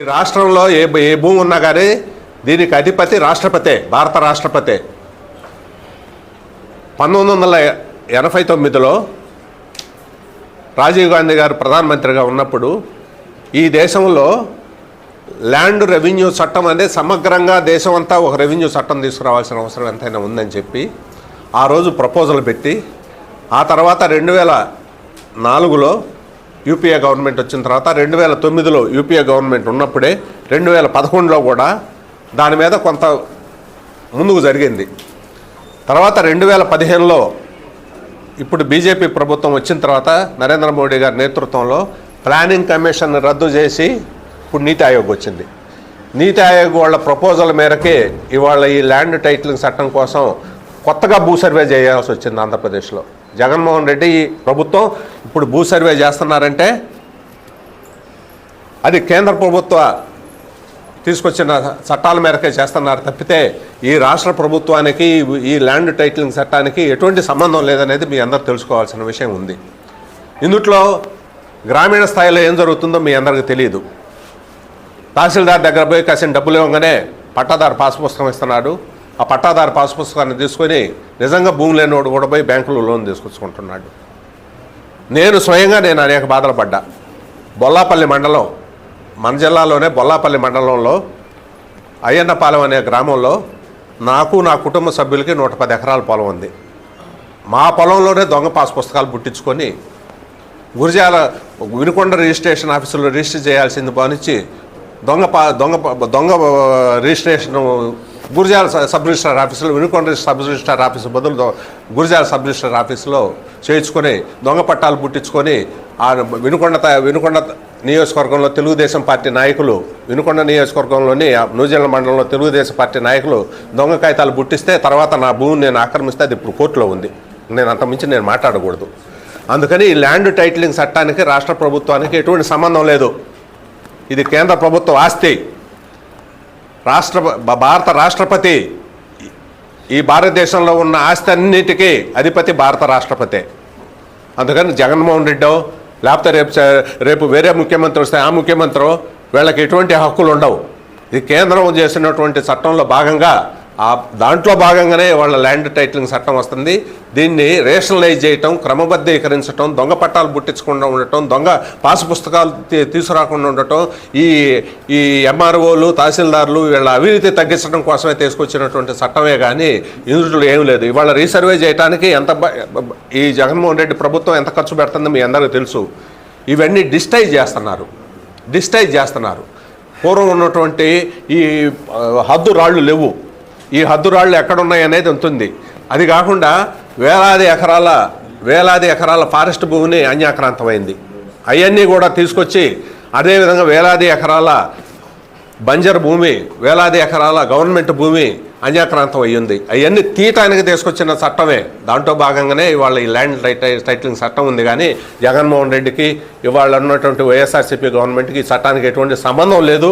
రాష్ట్రంలో ఏ ఏ భూమి ఉన్నా కానీ దీనికి అధిపతి రాష్ట్రపతే భారత రాష్ట్రపతే. పంతొమ్మిది వందల ఎనభై తొమ్మిదిలో రాజీవ్ గాంధీ గారు ప్రధానమంత్రిగా ఉన్నప్పుడు ఈ దేశంలో ల్యాండ్ రెవెన్యూ చట్టం అనేది సమగ్రంగా దేశం అంతా ఒక రెవెన్యూ చట్టం తీసుకురావాల్సిన అవసరం ఎంతైనా ఉందని చెప్పి ఆ రోజు ప్రపోజల్ పెట్టి ఆ తర్వాత రెండు వేల నాలుగులో యూపీఏ గవర్నమెంట్ వచ్చిన తర్వాత రెండు వేల తొమ్మిదిలో యూపీఏ గవర్నమెంట్ ఉన్నప్పుడే రెండు వేల పదకొండులో కూడా దాని మీద కొంత ముందుకు జరిగింది. తర్వాత రెండు వేల పదిహేనులో ఇప్పుడు బీజేపీ ప్రభుత్వం వచ్చిన తర్వాత నరేంద్ర మోడీ గారి నేతృత్వంలో ప్లానింగ్ కమిషన్ రద్దు చేసి ఇప్పుడు నీతి ఆయోగ్ వచ్చింది. నీతి ఆయోగ్ వాళ్ళ ప్రపోజల్ మేరకే ఇవాళ ఈ ల్యాండ్ టైటిలింగ్ చట్టం కోసం కొత్తగా భూ సర్వే చేయాల్సి వచ్చింది ఆంధ్రప్రదేశ్లో. జగన్మోహన్ రెడ్డి ఈ ప్రభుత్వం ఇప్పుడు భూ సర్వే చేస్తున్నారంటే అది కేంద్ర ప్రభుత్వ తీసుకొచ్చిన చట్టాల మేరకే చేస్తున్నారు తప్పితే ఈ రాష్ట్ర ప్రభుత్వానికి ఈ ల్యాండ్ టైటిలింగ్ చట్టానికి ఎటువంటి సంబంధం లేదనేది మీ అందరు తెలుసుకోవాల్సిన విషయం ఉంది. ఇందుట్లో గ్రామీణ స్థాయిలో ఏం జరుగుతుందో మీ అందరికీ తెలియదు. తహసీల్దార్ దగ్గర పోయి కాసిన డబ్బులు ఇవ్వగానే పట్టాదారు పాస్ పుస్తకం ఇస్తున్నాడు. ఆ పట్టాదారు పాస్ పుస్తకాన్ని తీసుకొని నిజంగా భూమి లేనివాడు కూడా పోయి బ్యాంకులో లోన్ తీసుకొచ్చుకుంటున్నాడు. నేను స్వయంగా నేను అనేక బాధలు పడ్డా. బొల్లాపల్లి మండలం మన జిల్లాలోనే బొల్లాపల్లి మండలంలో అయ్యన్నపాలెం అనే గ్రామంలో నాకు నా కుటుంబ సభ్యులకి నూట పది ఎకరాల పొలం ఉంది. మా పొలంలోనే దొంగ పాస్ పుస్తకాలు పుట్టించుకొని గురిజాల వినుకొండ రిజిస్ట్రేషన్ ఆఫీసులో రిజిస్టర్ చేయాల్సింది భావించి దొంగ పా దొంగ దొంగ రిజిస్ట్రేషన్ గురిజాల సబ్ రిజిస్ట్రార్ ఆఫీసులో వినుకొండ సబ్ రిజిస్ట్రార్ ఆఫీసు బదులు గురిజాల సబ్ రిజిస్ట్రార్ ఆఫీసులో చేయించుకొని దొంగ పట్టాలు పుట్టించుకొని ఆ వినుకొండ వెనుకొండ వినుకొండ నియోజకవర్గంలో తెలుగుదేశం పార్టీ నాయకులు వినుకొండ నియోజకవర్గంలోని ఆ నూజిల మండలంలో తెలుగుదేశం పార్టీ నాయకులు దొంగ కాగితాలు పుట్టిస్తే తర్వాత నా భూమిని నేను ఆక్రమిస్తే అది ఇప్పుడు కోర్టులో ఉంది. నేను అంతమించి నేను మాట్లాడకూడదు. అందుకని ఈ ల్యాండ్ టైటిలింగ్ చట్టానికి రాష్ట్ర ప్రభుత్వానికి ఎటువంటి సంబంధం లేదు. ఇది కేంద్ర ప్రభుత్వ ఆస్తి. రాష్ట్ర భారత రాష్ట్రపతి. ఈ భారతదేశంలో ఉన్న ఆస్తి అన్నిటికీ అధిపతి భారత రాష్ట్రపతే. అందుకని జగన్మోహన్ రెడ్డో లేకపోతే రేపు రేపు వేరే ముఖ్యమంత్రి వస్తే ఆ ముఖ్యమంత్రి వీళ్ళకి ఎటువంటి హక్కులు ఉండవు ఇది కేంద్రం చేసినటువంటి చట్టంలో భాగంగా ఆ దాంట్లో భాగంగానే వాళ్ళ ల్యాండ్ టైటిలింగ్ చట్టం వస్తుంది. దీన్ని రేషనలైజ్ చేయటం క్రమబద్ధీకరించటం దొంగ పట్టాలు పుట్టించకుండా ఉండటం దొంగ పాసు పుస్తకాలు తీ- తీసుకురాకుండా ఉండటం ఈ ఈ ఎంఆర్ఓలు తహసీల్దార్లు వీళ్ళ అవినీతి తగ్గించడం కోసమే తీసుకొచ్చినటువంటి చట్టమే కానీ ఇందులో ఏం లేదు. ఇవాళ రీసర్వే చేయడానికి ఎంత ఈ జగన్మోహన్ రెడ్డి ప్రభుత్వం ఎంత ఖర్చు పెడుతుందో మీ అందరికీ తెలుసు. ఇవన్నీ డిస్టైజ్ చేస్తున్నారు. డిస్టైజ్ చేస్తున్నారు. పూర్వం ఉన్నటువంటి ఈ హద్దు రాళ్ళు లేవు. ఈ హద్దు రాళ్ళు ఎక్కడున్నాయి అనేది ఉంటుంది. అది కాకుండా వేలాది ఎకరాల వేలాది ఎకరాల ఫారెస్ట్ భూమిని అన్యాక్రాంతమైంది. అవన్నీ కూడా తీసుకొచ్చి అదేవిధంగా వేలాది ఎకరాల బంజర్ భూమి వేలాది ఎకరాల గవర్నమెంట్ భూమి అన్యాక్రాంతం అయ్యింది అవన్నీ తీయటానికి తీసుకొచ్చిన చట్టమే. దాంట్లో భాగంగానే ఇవాళ ఈ ల్యాండ్ టైట- టైటిలింగ్ చట్టం ఉంది కానీ జగన్మోహన్ రెడ్డికి ఇవాళ ఉన్నటువంటి వైఎస్ఆర్సీపీ గవర్నమెంట్కి ఈ చట్టానికి ఎటువంటి సంబంధం లేదు.